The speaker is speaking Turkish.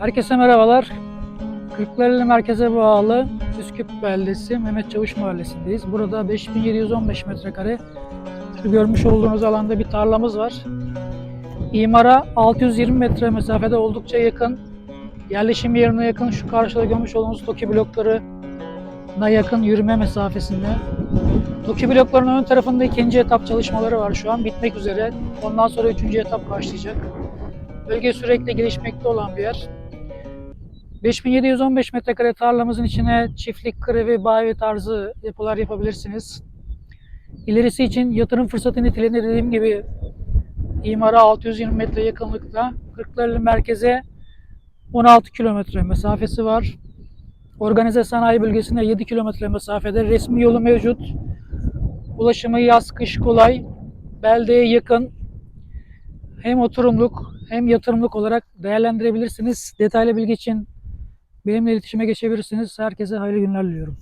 Herkese merhabalar. Kırklareli merkeze bağlı Üsküp beldesi Mehmet Çavuş mahallesindeyiz. Burada 5715 metrekare şu görmüş olduğunuz alanda bir tarlamız var. İmara 620 metre mesafede oldukça yakın. Yerleşim yerine yakın şu karşıda görmüş olduğunuz TOKİ bloklarına yakın yürüme mesafesinde. TOKİ bloklarının ön tarafında ikinci etap çalışmaları var şu an bitmek üzere. Ondan sonra üçüncü etap başlayacak. Bölge sürekli gelişmekte olan bir yer. 5715 metrekare tarlamızın içine çiftlik, krevi, bayi tarzı yapılar yapabilirsiniz. İlerisi için yatırım fırsatı niteliğinde dediğim gibi imara 620 metre yakınlıkta. Kırklareli merkeze 16 kilometre mesafesi var. Organize sanayi bölgesine 7 kilometre mesafede resmi yolu mevcut. Ulaşımı yaz kış kolay. Beldeye yakın. Hem oturumluk hem yatırımlık olarak değerlendirebilirsiniz. Detaylı bilgi için benimle iletişime geçebilirsiniz. Herkese hayırlı günler diliyorum.